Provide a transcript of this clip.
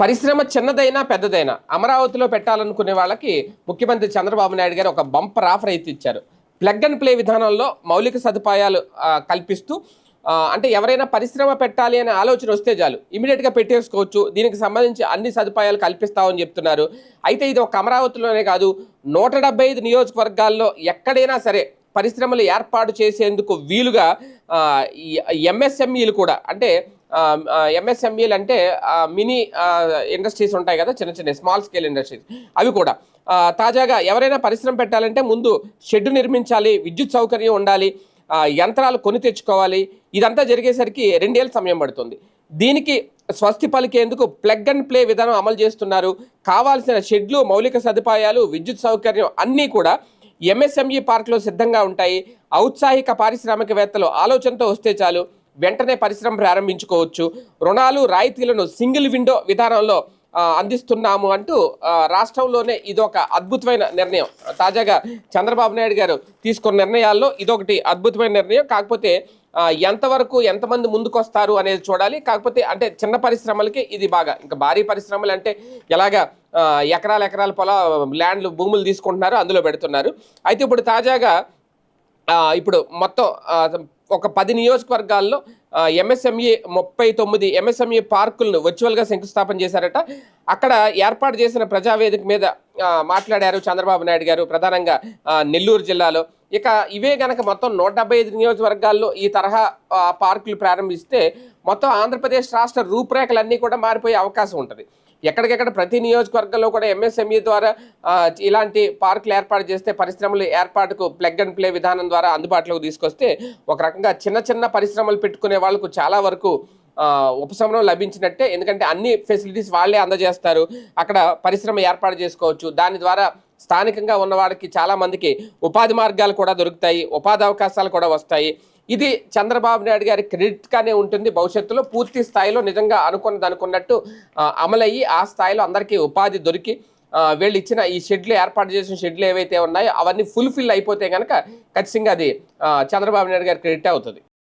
పరిశ్రమ చిన్నదైనా పెద్దదైనా అమరావతిలో పెట్టాలనుకునే వాళ్ళకి ముఖ్యమంత్రి చంద్రబాబు నాయుడు గారు ఒక బంపర్ ఆఫర్ అయితే ఇచ్చారు. ప్లగ్ అండ్ ప్లే విధానంలో మౌలిక సదుపాయాలు కల్పిస్తూ అంటే ఎవరైనా పరిశ్రమ పెట్టాలి అనే ఆలోచన వస్తే చాలు. ఇమీడియట్గా పెట్టేసుకోవచ్చు. దీనికి సంబంధించి అన్ని సదుపాయాలు కల్పిస్తామని చెప్తున్నారు. అయితే ఇది ఒక అమరావతిలోనే కాదు నూట డెబ్బై ఐదు నియోజకవర్గాల్లో ఎక్కడైనా సరే పరిశ్రమలు ఏర్పాటు చేసేందుకు వీలుగా ఎంఎస్ఎంఈలు కూడా అంటే ఎంఎస్ఎంఈలు అంటే మినీ ఇండస్ట్రీస్ ఉంటాయి కదా చిన్న చిన్న స్మాల్ స్కేల్ ఇండస్ట్రీస్. అవి కూడా. తాజాగా ఎవరైనా పరిశ్రమ పెట్టాలంటే ముందు షెడ్ నిర్మించాలి విద్యుత్ సౌకర్యం ఉండాలి యంత్రాలు కొని తెచ్చుకోవాలి. ఇదంతా జరిగేసరికి రెండేళ్ళ సమయం పడుతుంది. దీనికి స్వస్తి పలికేందుకు ప్లగ్ అండ్ ప్లే విధానం అమలు చేస్తున్నారు. కావాల్సిన షెడ్లు మౌలిక సదుపాయాలు విద్యుత్ సౌకర్యం అన్నీ కూడా ఎంఎస్ఎంఈ పార్క్లో సిద్ధంగా ఉంటాయి. ఔత్సాహిక పారిశ్రామికవేత్తలు ఆలోచనతో వస్తే చాలు. వెంటనే పరిశ్రమ ప్రారంభించుకోవచ్చు. రుణాలు రాయితీలను సింగిల్ విండో విధానంలో అందిస్తున్నాము అంటూ రాష్ట్రంలోనే ఇదొక అద్భుతమైన నిర్ణయం. తాజాగా చంద్రబాబు నాయుడు గారు తీసుకున్న నిర్ణయాల్లో ఇదొకటి అద్భుతమైన నిర్ణయం. కాకపోతే ఎంతవరకు ఎంతమంది ముందుకొస్తారు అనేది చూడాలి. కాకపోతే అంటే చిన్న పరిశ్రమలకి ఇది బాగా. ఇంకా భారీ పరిశ్రమలు అంటే ఎలాగా ఎకరాల ఎకరాల పొల ల్యాండ్లు భూములు తీసుకుంటున్నారు అందులో పెడుతున్నారు. అయితే ఇప్పుడు తాజాగా ఇప్పుడు మొత్తం ఒక పది నియోజకవర్గాల్లో ఎంఎస్ఎంఈ ముప్పై తొమ్మిది ఎంఎస్ఎంఈ పార్కులను వర్చువల్గా శంకుస్థాపన చేశారట. అక్కడ ఏర్పాటు చేసిన ప్రజావేదిక మీద మాట్లాడారు చంద్రబాబు నాయుడు గారు ప్రధానంగా నెల్లూరు జిల్లాలో. ఇక ఇవే గనక మొత్తం నూట డెబ్బై ఐదు నియోజకవర్గాల్లో ఈ తరహా పార్కులు ప్రారంభిస్తే మొత్తం ఆంధ్రప్రదేశ్ రాష్ట్ర రూపురేఖలన్నీ కూడా మారిపోయే అవకాశం ఉంటుంది. ఎక్కడికెక్కడ ప్రతి నియోజకవర్గంలో కూడా ఎంఎస్ఎంఈ ద్వారా ఇలాంటి పార్కులు ఏర్పాటు చేస్తే పరిశ్రమలు ఏర్పాటుకు ప్లగ్ అండ్ ప్లే విధానం ద్వారా అందుబాటులోకి తీసుకొస్తే ఒక రకంగా చిన్న చిన్న పరిశ్రమలు పెట్టుకునే వాళ్ళకు చాలా వరకు ఉపశమనం లభించినట్టే. ఎందుకంటే అన్ని ఫెసిలిటీస్ వాళ్ళే అందజేస్తారు. అక్కడ పరిశ్రమ ఏర్పాటు చేసుకోవచ్చు. దాని ద్వారా స్థానికంగా ఉన్నవాడికి చాలామందికి ఉపాధి మార్గాలు కూడా దొరుకుతాయి. ఉపాధి అవకాశాలు కూడా వస్తాయి. ఇది చంద్రబాబు నాయుడు గారి క్రెడిట్గానే ఉంటుంది భవిష్యత్తులో. పూర్తి స్థాయిలో నిజంగా అనుకున్నది అనుకున్నట్టు అమలయ్యి ఆ స్థాయిలో అందరికీ ఉపాధి దొరికి వీళ్ళు ఇచ్చిన ఈ షెడ్లు ఏర్పాటు చేసిన షెడ్లు ఏవైతే ఉన్నాయో అవన్నీ ఫుల్ఫిల్ అయిపోతే కనుక ఖచ్చితంగా అది చంద్రబాబు నాయుడు గారి క్రెడిట్ అవుతుంది.